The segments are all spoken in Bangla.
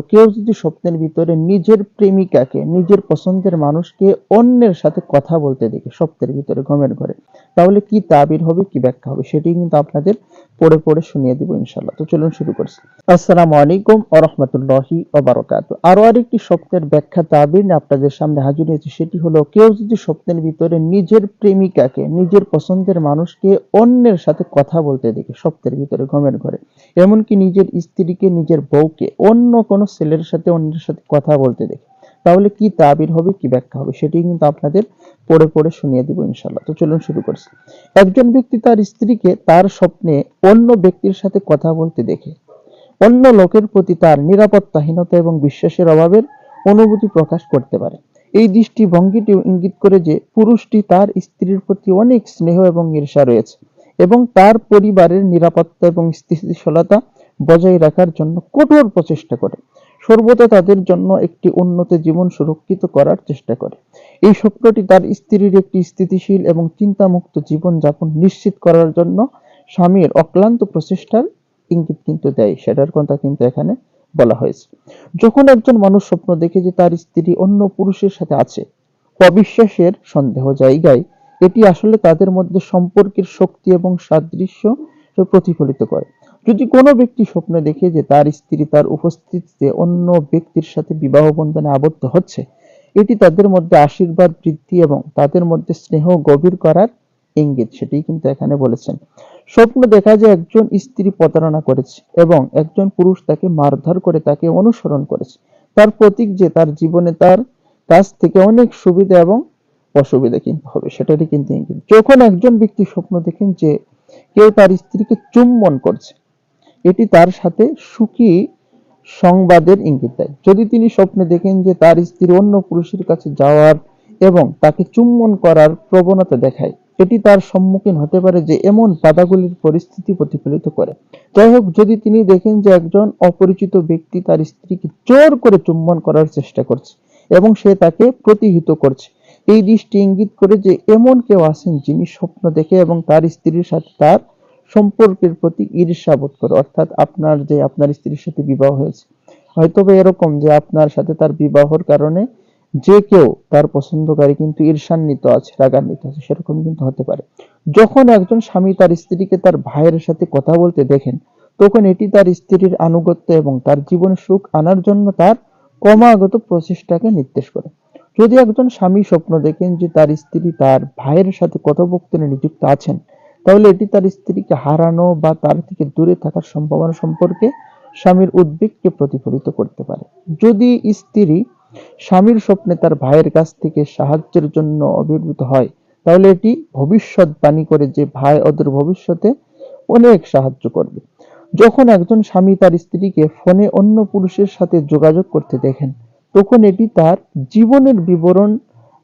কেউ যদি স্বপ্নের ভিতরে নিজের প্রেমিকাকে, নিজের পছন্দের মানুষকে অন্যের সাথে কথা বলতে দেখে স্বপ্নের ভিতরে ঘমের ঘরে, তাহলে কি তাবির হবে, কি ব্যাখ্যা হবে? সেটি কিন্তু আপনাদের পড়ে পড়ে শুনিয়ে দিব ইনশাল্লাহ তো চলুন শুরু করছি। আসসালামু আলাইকুম ও রহমতুল্লাহি ওবারকাত আরও আরেকটি স্বপ্নের ব্যাখ্যা তাবির আপনাদের সামনে হাজির হয়েছে। সেটি হলো, কেউ যদি স্বপ্নের ভিতরে নিজের প্রেমিকাকে, নিজের পছন্দের মানুষকে, অন্যের সাথে কথা বলতে দেখে স্বপ্নের ভিতরে ঘুমের ঘরে, এমনকি নিজের স্ত্রীকে, নিজের বউকে, অন্য কোনো ছেলের সাথে, অন্যের সাথে কথা বলতে দেখে তাহলে কি তাবির হবে, কি ব্যাখ্যা হবে, সেটি কিন্তু আপনাদের পড়ে পড়ে শুনিয়ে দিব ইনশাল্লাহ তো চলুন শুরু করছি। একজন ব্যক্তি তার স্ত্রীকে তার স্বপ্নে অন্য ব্যক্তির সাথে কথা বলতে দেখে। অন্য লোকের প্রতি তার নিরাপত্তাহীনতা এবং বিশ্বাসের অভাবের অনুভূতি প্রকাশ করতে পারে। এই দৃষ্টিভঙ্গিটিও ইঙ্গিত করে যে পুরুষটি তার স্ত্রীর প্রতি অনেক স্নেহ এবং ঈর্ষা রয়েছে এবং তার পরিবারের নিরাপত্তা এবং স্থিতিশীলতা বজায় রাখার জন্য কঠোর প্রচেষ্টা করে। সর্বদা তাদের জন্য একটি উন্নত জীবন সুরক্ষিত করার চেষ্টা করে। এই স্বপ্নটি তার স্ত্রীর একটি স্থিতিশীল এবং চিন্তামুক্ত জীবন যাপন নিশ্চিত করার জন্য স্বামীর অক্লান্ত প্রচেষ্টার ইঙ্গিত কিন্তু দেয়, সেটার কথা কিন্তু এখানে বলা হয়েছে। যখন একজন মানুষ স্বপ্ন দেখে যে তার স্ত্রী অন্য পুরুষের সাথে আছে, অবিশ্বাসের সন্দেহ জায়গায় এটি আসলে তাদের মধ্যে সম্পর্কের শক্তি এবং সাদৃশ্য প্রতিফলিত করে। যদি কোনো ব্যক্তি স্বপ্নে দেখে যে তার স্ত্রী তার উপস্থিতিতে অন্য ব্যক্তির সাথে বিবাহ বন্ধনে আবদ্ধ হচ্ছে, এটি তাদের মধ্যে আশীর্বাদ, বৃদ্ধি এবং তাদের মধ্যে স্নেহ গভীর করার ইঙ্গিত। সেটি কিন্তু এখানে বলেছেন। স্বপ্ন দেখা যায় একজন স্ত্রী প্রতারণা করেছে এবং একজন পুরুষ তাকে মারধর করে তাকে অনুসরণ করেছে, তার প্রতীক যে তার জীবনে তার কাছ থেকে অনেক সুবিধা এবং অসুবিধা কিন্তু হবে, সেটারই কিন্তু ইঙ্গিত। যখন একজন ব্যক্তি স্বপ্ন দেখেন যে কেউ তার স্ত্রীকে চুম্বন করছে এটি তার সাথে সুখী সংবাদের ইঙ্গিত দেয়। যদি তিনি স্বপ্নে দেখেন যে তার স্ত্রী অন্য পুরুষের কাছে যাওয়ার এবং তাকে চুম্বন করার প্রবণতা দেখায়, এটি তার সম্মুখীন হতে পারে যে এমন বাধাগুলির পরিস্থিতি প্রতিফলিত করে। যাই হোক, যদি তিনি দেখেন যে একজন অপরিচিত ব্যক্তি তার স্ত্রীকে জোর করে চুম্বন করার চেষ্টা করছে এবং সে তাকে প্রতিহিত করছে, এই দৃষ্টি ইঙ্গিত করে যে এমন কেউ আছেন যিনি স্বপ্ন দেখে এবং তার স্ত্রীর সাথে তার সম্পর্কের প্রতি ঈর্ষা বোধ করে, অর্থাৎ আপনার যে আপনার স্ত্রীর সাথে বিবাহ হয়েছে। হয়তো এরকম যে আপনার সাথে তার বিবাহর কারণে যে কেউ তার পছন্দকারী কিন্তু ঈর্ষান্বিত আছে, রাগান্বিত আছে, সেরকম কিন্তু হতে পারে। যখন একজন স্বামী তার স্ত্রীকে তার ভাইয়ের সাথে কথা বলতে দেখেন, তখন এটি তার স্ত্রীর আনুগত্য এবং তার জীবন সুখ আনার জন্য তার ক্রমাগত প্রচেষ্টাকে নির্দেশ করে। যদি একজন স্বামী স্বপ্ন দেখেন যে তার স্ত্রী তার ভাইয়ের সাথে কথোপকথনে নিযুক্ত আছেন তাহলে এটি তার স্ত্রীকে হারানো বা তার থেকে দূরে থাকার সম্ভাবনা সম্পর্কে স্বামীর উদ্বেগকে প্রতিফলিত করতে পারে। যদি স্ত্রী স্বামীর স্বপ্নে তার ভাইয়ের কাছ থেকে সাহায্যের জন্য অভিভূত হয়, তাহলে এটি ভবিষ্যৎবাণী করে যে ভাই ওদের ভবিষ্যতে অনেক সাহায্য করবে। যখন একজন স্বামী তার স্ত্রীকে ফোনে অন্য পুরুষের সাথে যোগাযোগ করতে দেখেন, তখন এটি তার জীবনের বিবরণ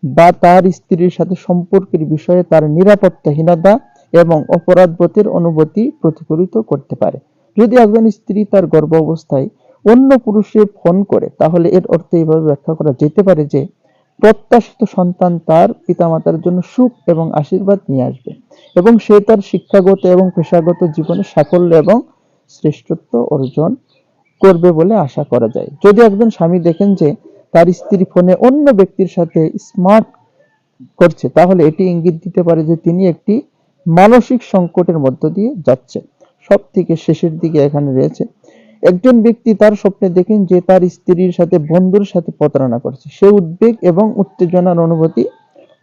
বা তার স্ত্রীর সাথে সম্পর্কের বিষয়ে তার নিরাপত্তাহীনতা এবং অপরাধবোধের অনুভূতি প্রতিফলিত করতে পারে। যদি একজন স্ত্রী তার গর্ভ অবস্থায় অন্য পুরুষে ফোন করে, তাহলে এর অর্থ এইভাবে ব্যাখ্যা করা যেতে পারে যে, প্রত্যাশিত সন্তান তার পিতামাতার জন্য সুখ এবং আশীর্বাদ নিয়ে আসবে এবং সে তার শিক্ষাগত এবং পেশাগত জীবনে সাফল্য এবং শ্রেষ্ঠত্ব অর্জন করবে বলে আশা করা যায়। যদি একজন স্বামী দেখেন যে তার স্ত্রী ফোনে অন্য ব্যক্তির সাথে স্মার্ট করছে, তাহলে এটি ইঙ্গিত দিতে পারে যে তিনি একটি মানসিক সংকটের মধ্য দিয়ে যাচ্ছে। সব থেকে শেষের দিকে এখানে রয়েছে, একজন ব্যক্তি তার স্বপ্নে দেখেন যে তার স্ত্রীর সাথে, বন্ধুর সাথে প্রতারণা করছে। সে উদ্বেগ এবং উত্তেজনার অনুভূতি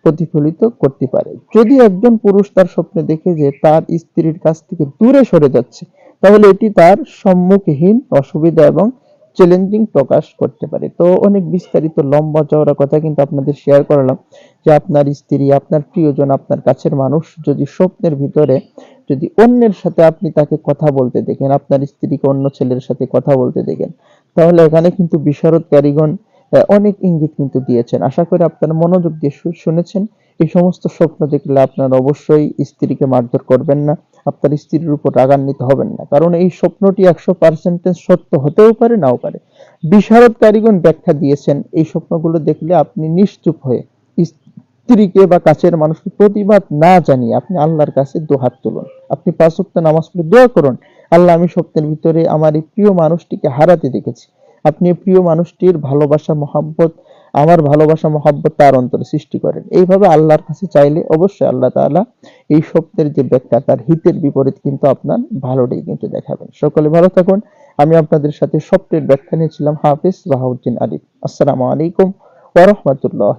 প্রতিফলিত করতে পারে। যদি একজন পুরুষ তার স্বপ্নে দেখে যে তার স্ত্রীর কাছ থেকে দূরে সরে যাচ্ছে, তাহলে এটি তার সম্মুখহীন অসুবিধা এবং চ্যালেঞ্জিং প্রকাশ করতে পারে। তো অনেক বিস্তারিত লম্বা চওড়া কথা কিন্তু আপনাদের শেয়ার করলাম যে আপনার স্ত্রী, আপনার প্রিয়জন, আপনার কাছের মানুষ যদি স্বপ্নের ভিতরে যদি অন্যের সাথে আপনি তাকে কথা বলতে দেখেন, আপনার স্ত্রীকে অন্য ছেলের সাথে কথা বলতে দেখেন, তাহলে এখানে কিন্তু বিশারদ কারিগণ অনেক ইঙ্গিত কিন্তু দিয়েছেন। আশা করি আপনারা মনোযোগ দিয়ে শুনেছেন। এই সমস্ত স্বপ্ন দেখলে আপনারা অবশ্যই স্ত্রীকে মারধর করবেন না। আপনার স্ত্রীর উপর রাগান্বিত হবেন না। কারণ এই স্বপ্নটি একশো পার্সেন্টেজ সত্য হতেও পারে, নাও পারে। বিশারদ কারিগণ ব্যাখ্যা দিয়েছেন, এই স্বপ্নগুলো দেখলে আপনি নিশ্চুপ হয়ে স্ত্রীকে বা কাছের মানুষকে প্রতিবাদ না জানিয়ে আপনি আল্লাহর কাছে দোহাত তুলুন। আপনি পাঁচ ওয়াক্ত নামাজ পড়ে দোয়া করুন, আল্লাহ আমি স্বপ্নের ভিতরে আমার এই প্রিয় মানুষটিকে হারাতে দেখেছি। আপনি প্রিয় মানুষটির ভালোবাসা, মহাব্বত আমার ভালোবাসা, মহাব্বত তার অন্তরে সৃষ্টি করেন। এইভাবে আল্লাহর কাছে চাইলে অবশ্যই আল্লাহ তালা এই স্বপ্নের যে ব্যাখ্যা, তার হিতের বিপরীত কিন্তু আপনার ভালোটাই কিন্তু দেখাবেন। সকলে ভালো থাকুন। আমি আপনাদের সাথে স্বপ্নের ব্যাখ্যা নিয়েছিলাম, হাফিজ বাহাউদ্দিন আলিফ আসসালামু আলাইকুম ওরহমতুল্লাহ